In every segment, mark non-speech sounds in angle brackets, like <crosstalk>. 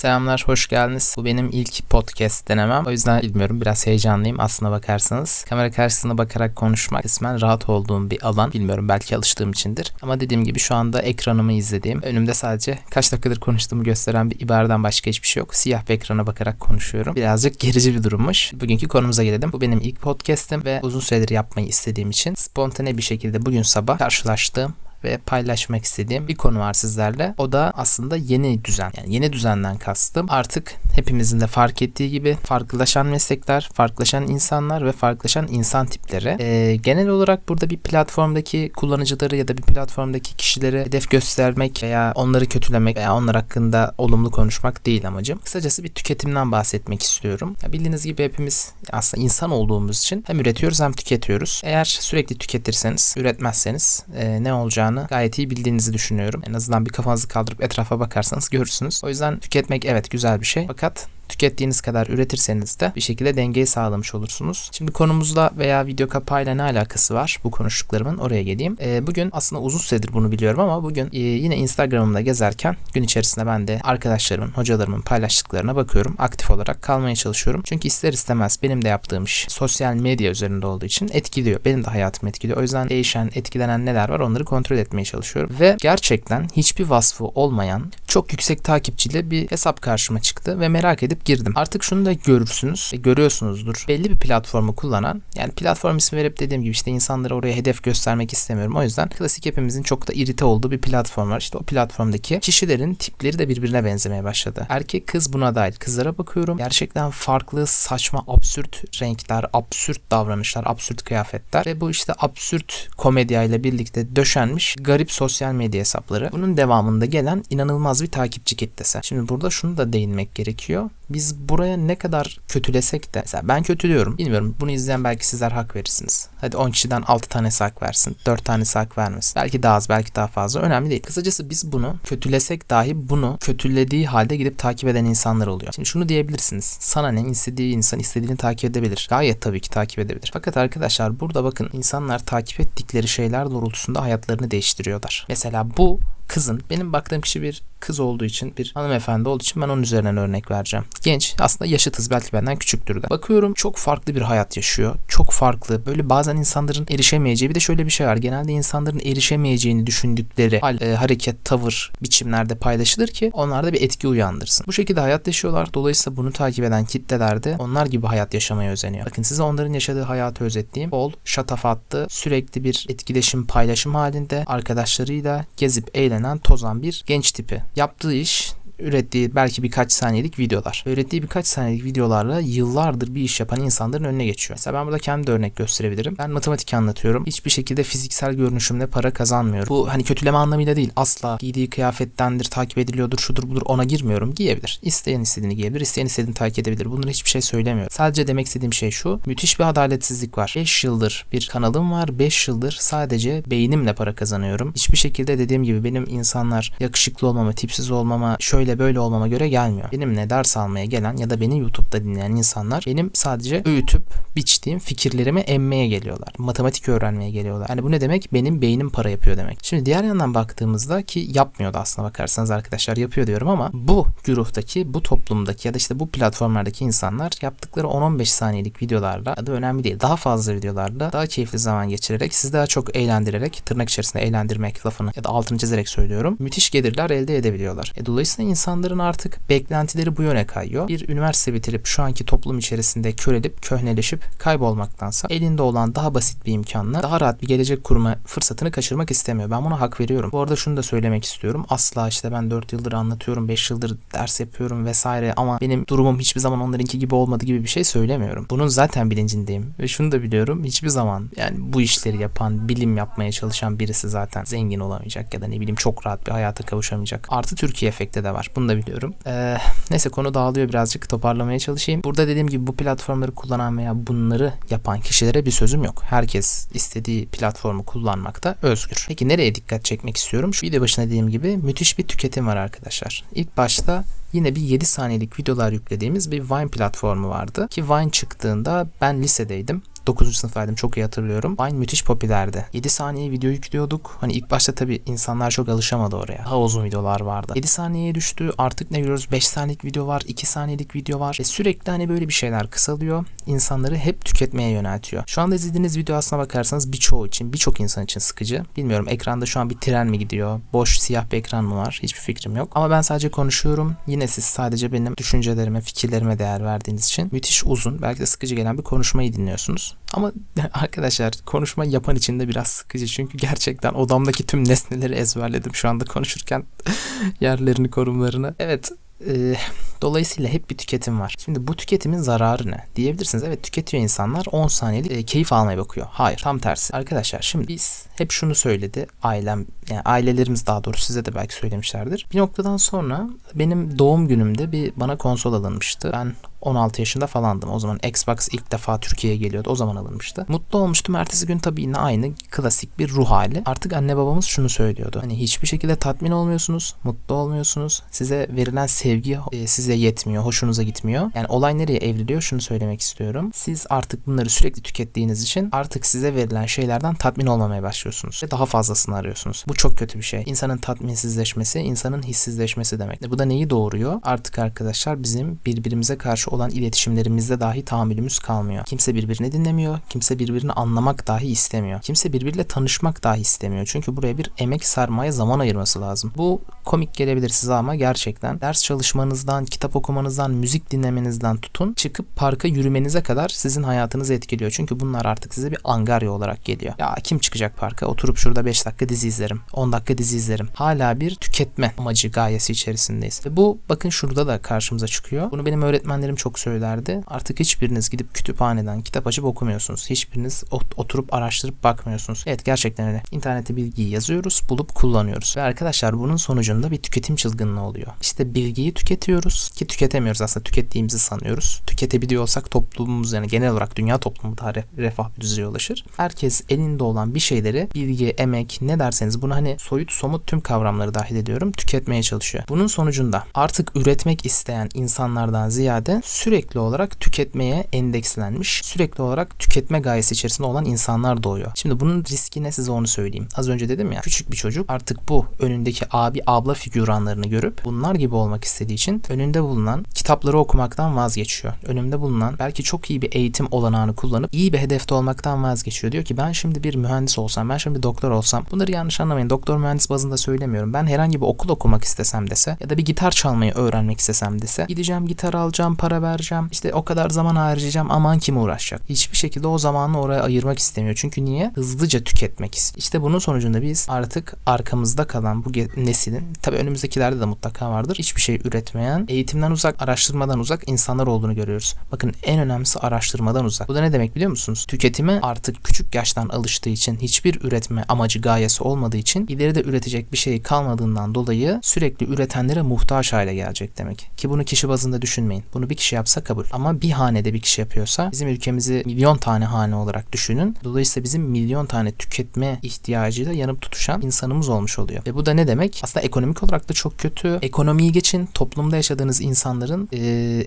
Selamlar, hoş geldiniz. Bu benim ilk podcast denemem. O yüzden bilmiyorum, biraz heyecanlıyım aslına bakarsanız. Kamera karşısına bakarak konuşmak kısmen rahat olduğum bir alan. Bilmiyorum, belki alıştığım içindir. Ama dediğim gibi şu anda ekranımı izlediğim, önümde sadece kaç dakikadır konuştuğumu gösteren bir ibareden başka hiçbir şey yok. Siyah bir ekrana bakarak konuşuyorum. Birazcık gerici bir durummuş. Bugünkü konumuza gelelim. Bu benim ilk podcast'im ve uzun süredir yapmayı istediğim için spontane bir şekilde bugün sabah karşılaştığım ve paylaşmak istediğim bir konu var sizlerle. O da aslında yeni düzen. Yani yeni düzenden kastım. Artık hepimizin de fark ettiği gibi farklılaşan meslekler, farklılaşan insanlar ve farklılaşan insan tipleri. Ee, genel olarak burada bir platformdaki kullanıcıları ya da bir platformdaki kişileri hedef göstermek veya onları kötülemek veya onlar hakkında olumlu konuşmak değil amacım. Kısacası bir tüketimden bahsetmek istiyorum. Ya bildiğiniz gibi hepimiz aslında insan olduğumuz için hem üretiyoruz hem tüketiyoruz. Eğer sürekli tüketirseniz, üretmezseniz e, ne olacağını gayet iyi bildiğinizi düşünüyorum. En azından bir kafanızı kaldırıp etrafa bakarsanız görürsünüz. O yüzden tüketmek evet güzel bir şey. Fakat tükettiğiniz kadar üretirseniz de bir şekilde dengeyi sağlamış olursunuz. Şimdi konumuzla veya video kapağıyla ne alakası var bu konuştuklarımın oraya geleyim. E, bugün aslında uzun süredir bunu biliyorum ama bugün e, yine Instagram'ımda gezerken gün içerisinde ben de arkadaşlarımın, hocalarımın paylaştıklarına bakıyorum. Aktif olarak kalmaya çalışıyorum. Çünkü ister istemez benim de yaptığım iş sosyal medya üzerinde olduğu için etkiliyor. Benim de hayatımı etkiliyor. O yüzden değişen, etkilenen neler var onları kontrol etmeye çalışıyorum. Ve gerçekten hiçbir vasfı olmayan çok yüksek takipçili bir hesap karşıma çıktı ve merak edip girdim. Artık şunu da görürsünüz, e, görüyorsunuzdur. Belli bir platformu kullanan, yani platform ismi verip dediğim gibi işte insanları oraya hedef göstermek istemiyorum. O yüzden klasik hepimizin çok da irite olduğu bir platform var. İşte o platformdaki kişilerin tipleri de birbirine benzemeye başladı. Erkek kız buna dahil. Kızlara bakıyorum. Gerçekten farklı, saçma, absürt renkler, absürt davranışlar, absürt kıyafetler ve bu işte absürt komedyayla birlikte döşenmiş garip sosyal medya hesapları. Bunun devamında gelen inanılmaz bir takipçi kitlesi. Şimdi burada şunu da değinmek gerekiyor. Biz buraya ne kadar kötülesek de mesela ben kötülüyorum. Bilmiyorum bunu izleyen belki sizler hak verirsiniz. Hadi 10 kişiden 6 tane hak versin. 4 tane hak vermesin. Belki daha az belki daha fazla. Önemli değil. Kısacası biz bunu kötülesek dahi bunu kötülediği halde gidip takip eden insanlar oluyor. Şimdi şunu diyebilirsiniz. Sana ne istediği insan istediğini takip edebilir. Gayet tabii ki takip edebilir. Fakat arkadaşlar burada bakın insanlar takip ettikleri şeyler doğrultusunda hayatlarını değiştiriyorlar. Mesela bu kızın benim baktığım kişi bir kız olduğu için bir hanımefendi olduğu için ben onun üzerinden örnek vereceğim. Genç aslında yaşıtız belki benden küçüktür de. Bakıyorum çok farklı bir hayat yaşıyor. Çok farklı. Böyle bazen insanların erişemeyeceği bir de şöyle bir şey var. Genelde insanların erişemeyeceğini düşündükleri hal, e, hareket, tavır, biçimlerde paylaşılır ki onlarda bir etki uyandırsın. Bu şekilde hayat yaşıyorlar. Dolayısıyla bunu takip eden kitleler de onlar gibi hayat yaşamaya özeniyor. Bakın size onların yaşadığı hayatı özetleyeyim. Bol, şatafatlı, sürekli bir etkileşim, paylaşım halinde arkadaşlarıyla gezip eğlenen, tozan bir genç tipi. Yaptığı iş ürettiği belki birkaç saniyelik videolar. Ürettiği birkaç saniyelik videolarla yıllardır bir iş yapan insanların önüne geçiyor. Mesela ben burada kendi de örnek gösterebilirim. Ben matematik anlatıyorum. Hiçbir şekilde fiziksel görünüşümle para kazanmıyorum. Bu hani kötüleme anlamıyla değil. Asla giydiği kıyafettendir, takip ediliyordur, şudur budur ona girmiyorum. Giyebilir. İsteyen istediğini giyebilir, isteyen istediğini takip edebilir. Bunları hiçbir şey söylemiyorum. Sadece demek istediğim şey şu. Müthiş bir adaletsizlik var. 5 yıldır bir kanalım var. 5 yıldır sadece beynimle para kazanıyorum. Hiçbir şekilde dediğim gibi benim insanlar yakışıklı olmama, tipsiz olmama, şöyle öyle böyle olmama göre gelmiyor. Benimle ders almaya gelen ya da beni YouTube'da dinleyen insanlar benim sadece öğütüp biçtiğim fikirlerimi emmeye geliyorlar. Matematik öğrenmeye geliyorlar. Yani bu ne demek? Benim beynim para yapıyor demek. Şimdi diğer yandan baktığımızda ki yapmıyordu aslına bakarsanız arkadaşlar yapıyor diyorum ama bu güruhtaki, bu toplumdaki ya da işte bu platformlardaki insanlar yaptıkları 10-15 saniyelik videolarla da önemli değil. Daha fazla videolarla daha keyifli zaman geçirerek sizi daha çok eğlendirerek tırnak içerisinde eğlendirmek lafını ya da altını çizerek söylüyorum. Müthiş gelirler elde edebiliyorlar. E, dolayısıyla insanların artık beklentileri bu yöne kayıyor. Bir üniversite bitirip şu anki toplum içerisinde körelip, köhneleşip kaybolmaktansa elinde olan daha basit bir imkanla daha rahat bir gelecek kurma fırsatını kaçırmak istemiyor. Ben buna hak veriyorum. Bu arada şunu da söylemek istiyorum. Asla işte ben 4 yıldır anlatıyorum, 5 yıldır ders yapıyorum vesaire ama benim durumum hiçbir zaman onlarınki gibi olmadı gibi bir şey söylemiyorum. Bunun zaten bilincindeyim ve şunu da biliyorum. Hiçbir zaman yani bu işleri yapan, bilim yapmaya çalışan birisi zaten zengin olamayacak ya da ne bileyim çok rahat bir hayata kavuşamayacak. Artı Türkiye efekti de var. Bunu da biliyorum. Ee, neyse konu dağılıyor birazcık toparlamaya çalışayım. Burada dediğim gibi bu platformları kullanan veya bunları yapan kişilere bir sözüm yok. Herkes istediği platformu kullanmakta özgür. Peki nereye dikkat çekmek istiyorum? Şu video başına dediğim gibi müthiş bir tüketim var arkadaşlar. İlk başta yine bir 7 saniyelik videolar yüklediğimiz bir Vine platformu vardı. Ki Vine çıktığında ben lisedeydim. 9. sınıftaydım çok iyi hatırlıyorum. Vine müthiş popülerdi. 7 saniye video yüklüyorduk. Hani ilk başta tabii insanlar çok alışamadı oraya. Daha uzun videolar vardı. 7 saniyeye düştü. Artık ne görüyoruz? 5 saniyelik video var, 2 saniyelik video var. Ve sürekli hani böyle bir şeyler kısalıyor. İnsanları hep tüketmeye yöneltiyor. Şu anda izlediğiniz video aslına bakarsanız birçoğu için, birçok insan için sıkıcı. Bilmiyorum ekranda şu an bir tren mi gidiyor? Boş siyah bir ekran mı var? Hiçbir fikrim yok. Ama ben sadece konuşuyorum. Yine siz sadece benim düşüncelerime, fikirlerime değer verdiğiniz için müthiş uzun, belki de sıkıcı gelen bir konuşmayı dinliyorsunuz. Ama <laughs> arkadaşlar konuşma yapan için de biraz sıkıcı. Çünkü gerçekten odamdaki tüm nesneleri ezberledim şu anda konuşurken <laughs> yerlerini, konumlarını. Evet e, dolayısıyla hep bir tüketim var. Şimdi bu tüketimin zararı ne? Diyebilirsiniz evet tüketiyor insanlar 10 saniyelik e, keyif almaya bakıyor. Hayır tam tersi. Arkadaşlar şimdi biz hep şunu söyledi ailem yani ailelerimiz daha doğrusu size de belki söylemişlerdir. Bir noktadan sonra benim doğum günümde bir bana konsol alınmıştı. Ben 16 yaşında falandım. O zaman Xbox ilk defa Türkiye'ye geliyordu. O zaman alınmıştı. Mutlu olmuştum. Ertesi gün tabii yine aynı klasik bir ruh hali. Artık anne babamız şunu söylüyordu. Hani hiçbir şekilde tatmin olmuyorsunuz, mutlu olmuyorsunuz. Size verilen sevgi e, size yetmiyor, hoşunuza gitmiyor. Yani olay nereye evriliyor? Şunu söylemek istiyorum. Siz artık bunları sürekli tükettiğiniz için artık size verilen şeylerden tatmin olmamaya başlıyorsunuz. Ve daha fazlasını arıyorsunuz. Bu çok kötü bir şey. İnsanın tatminsizleşmesi, insanın hissizleşmesi demek. Bu da neyi doğuruyor? Artık arkadaşlar bizim birbirimize karşı olan iletişimlerimizde dahi tahammülümüz kalmıyor. Kimse birbirini dinlemiyor. Kimse birbirini anlamak dahi istemiyor. Kimse birbiriyle tanışmak dahi istemiyor. Çünkü buraya bir emek sarmaya zaman ayırması lazım. Bu komik gelebilir size ama gerçekten ders çalışmanızdan, kitap okumanızdan, müzik dinlemenizden tutun çıkıp parka yürümenize kadar sizin hayatınızı etkiliyor. Çünkü bunlar artık size bir angarya olarak geliyor. Ya kim çıkacak parka? Oturup şurada 5 dakika dizi izlerim. 10 dakika dizi izlerim. Hala bir tüketme amacı gayesi içerisindeyiz. Ve bu bakın şurada da karşımıza çıkıyor. Bunu benim öğretmenlerim çok söylerdi. Artık hiçbiriniz gidip kütüphaneden kitap açıp okumuyorsunuz. Hiçbiriniz oturup araştırıp bakmıyorsunuz. Evet gerçekten öyle. İnternete bilgiyi yazıyoruz, bulup kullanıyoruz. Ve arkadaşlar bunun sonucunda bir tüketim çılgınlığı oluyor. İşte bilgiyi tüketiyoruz ki tüketemiyoruz aslında tükettiğimizi sanıyoruz. Tüketebiliyor olsak toplumumuz yani genel olarak dünya toplumu daha refah bir düzeye ulaşır. Herkes elinde olan bir şeyleri bilgi, emek ne derseniz bunu hani soyut somut tüm kavramları dahil ediyorum tüketmeye çalışıyor. Bunun sonucunda artık üretmek isteyen insanlardan ziyade sürekli olarak tüketmeye endekslenmiş, sürekli olarak tüketme gayesi içerisinde olan insanlar doğuyor. Şimdi bunun riski ne size onu söyleyeyim. Az önce dedim ya küçük bir çocuk artık bu önündeki abi abla figüranlarını görüp bunlar gibi olmak istediği için önünde bulunan kitapları okumaktan vazgeçiyor. Önümde bulunan belki çok iyi bir eğitim olanağını kullanıp iyi bir hedefte olmaktan vazgeçiyor. Diyor ki ben şimdi bir mühendis olsam, ben şimdi doktor olsam bunları yanlış anlamayın. Doktor mühendis bazında söylemiyorum. Ben herhangi bir okul okumak istesem dese ya da bir gitar çalmayı öğrenmek istesem dese gideceğim gitar alacağım, para vereceğim. İşte o kadar zaman harcayacağım. Aman kim uğraşacak? Hiçbir şekilde o zamanı oraya ayırmak istemiyor. Çünkü niye? Hızlıca tüketmek istiyor. İşte bunun sonucunda biz artık arkamızda kalan bu neslin tabi önümüzdekilerde de mutlaka vardır. Hiçbir şey üretmeyen, eğitimden uzak, araştırmadan uzak insanlar olduğunu görüyoruz. Bakın en önemlisi araştırmadan uzak. Bu da ne demek biliyor musunuz? Tüketime artık küçük yaştan alıştığı için hiçbir üretme amacı gayesi olmadığı için ileride üretecek bir şey kalmadığından dolayı sürekli üretenlere muhtaç hale gelecek demek. Ki bunu kişi bazında düşünmeyin. Bunu bir kişi yapsa kabul. Ama bir hanede bir kişi yapıyorsa bizim ülkemizi milyon tane hane olarak düşünün. Dolayısıyla bizim milyon tane tüketme ihtiyacıyla yanıp tutuşan insanımız olmuş oluyor. Ve bu da ne demek? Aslında ekonomik olarak da çok kötü. Ekonomiyi geçin toplumda yaşadığınız insanların e,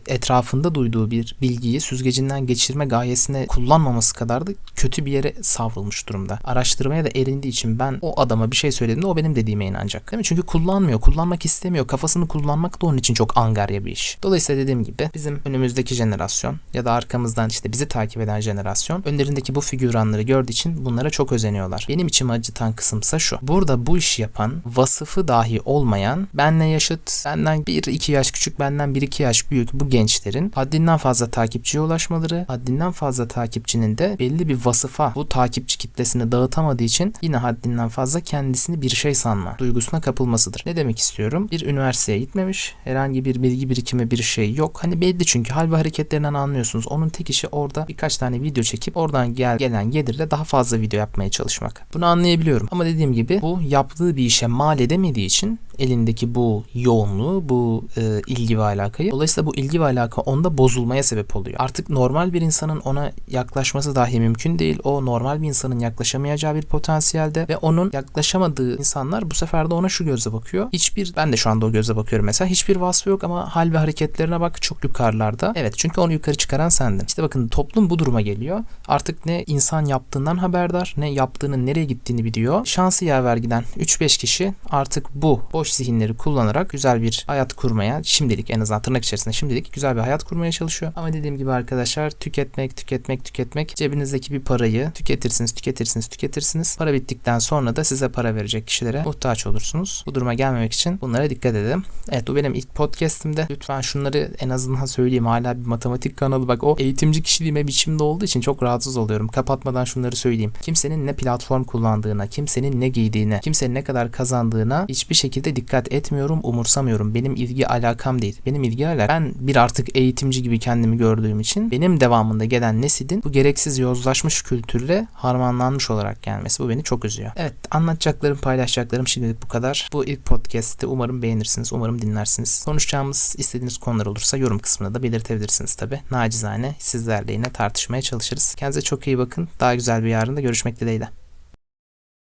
etrafında duyduğu bir bilgiyi süzgecinden geçirme gayesine kullanmaması kadar da kötü bir yere savrulmuş durumda. Araştırmaya da erindiği için ben o adama bir şey söylediğimde o benim dediğime inanacak. Değil mi? Çünkü kullanmıyor, kullanmak istemiyor. Kafasını kullanmak da onun için çok angarya bir iş. Dolayısıyla dediğim gibi bizim önümüzdeki jenerasyon ya da arkamızdan işte bizi takip eden jenerasyon önlerindeki bu figüranları gördüğü için bunlara çok özeniyorlar. Benim içimi acıtan kısımsa şu. Burada bu işi yapan vasıfı dahi olmayan benle yaşıt, benden 1-2 yaş küçük, benden 1-2 yaş büyük bu gençlerin haddinden fazla takipçiye ulaşmaları, haddinden fazla takipçinin de belli bir vasıfa bu takipçi kitlesini dağıtamadığı için yine haddinden fazla kendisini bir şey sanma duygusuna kapılmasıdır. Ne demek istiyorum? Bir üniversiteye gitmemiş, herhangi bir bilgi birikimi bir şey yok. Hani belli çünkü hal ve hareketlerinden anlıyorsunuz. Onun tek işi orada birkaç tane video çekip oradan gel gelen gelirle daha fazla video yapmaya çalışmak. Bunu anlayabiliyorum. Ama dediğim gibi bu yaptığı bir işe mal edemediği için elindeki bu yoğunluğu, bu e, ilgi ve alakayı. Dolayısıyla bu ilgi ve alaka onda bozulmaya sebep oluyor. Artık normal bir insanın ona yaklaşması dahi mümkün değil. O normal bir insanın yaklaşamayacağı bir potansiyelde ve onun yaklaşamadığı insanlar bu sefer de ona şu gözle bakıyor. Hiçbir ben de şu anda o gözle bakıyorum mesela. Hiçbir vasfı yok ama hal ve hareketlerine bak çok yukarılarda. Evet çünkü onu yukarı çıkaran sendin. İşte bakın toplum bu duruma geliyor. Artık ne insan yaptığından haberdar ne yaptığının nereye gittiğini biliyor. Şansı yaver giden 3-5 kişi artık bu boş zihinleri kullanarak güzel bir hayat kurmaya şimdilik en azından tırnak içerisinde şimdilik güzel bir hayat kurmaya çalışıyor. Ama dediğim gibi arkadaşlar tüketmek, tüketmek, tüketmek cebinizdeki bir parayı tüketirsiniz, tüketirsiniz, tüketirsiniz. Para bittikten sonra da size para verecek kişilere muhtaç olursunuz. Bu duruma gelmemek için bunlara dikkat edin. Evet bu benim ilk podcast'imde. Lütfen şunları en azından söyleyeyim. Hala bir matematik kanalı bak o eğitimci kişiliğime biçimde olduğu için çok rahatsız oluyorum. Kapatmadan şunları söyleyeyim. Kimsenin ne platform kullandığına, kimsenin ne giydiğine, kimsenin ne kadar kazandığına hiçbir şekilde dikkat etmiyorum, umursamıyorum. Benim ilgi alakam değil. Benim ilgi alakam ben bir artık eğitimci gibi kendimi gördüğüm için benim devamında gelen neslin bu gereksiz yozlaşmış kültürle harmanlanmış olarak gelmesi bu beni çok üzüyor. Evet anlatacaklarım, paylaşacaklarım şimdilik bu kadar. Bu ilk podcast'i umarım beğenirsiniz, umarım dinlersiniz. Konuşacağımız istediğiniz konular olursa yorum kısmında da belirtebilirsiniz tabi. Nacizane sizlerle yine tartışmaya çalışırız. Kendinize çok iyi bakın. Daha güzel bir yarında görüşmek dileğiyle.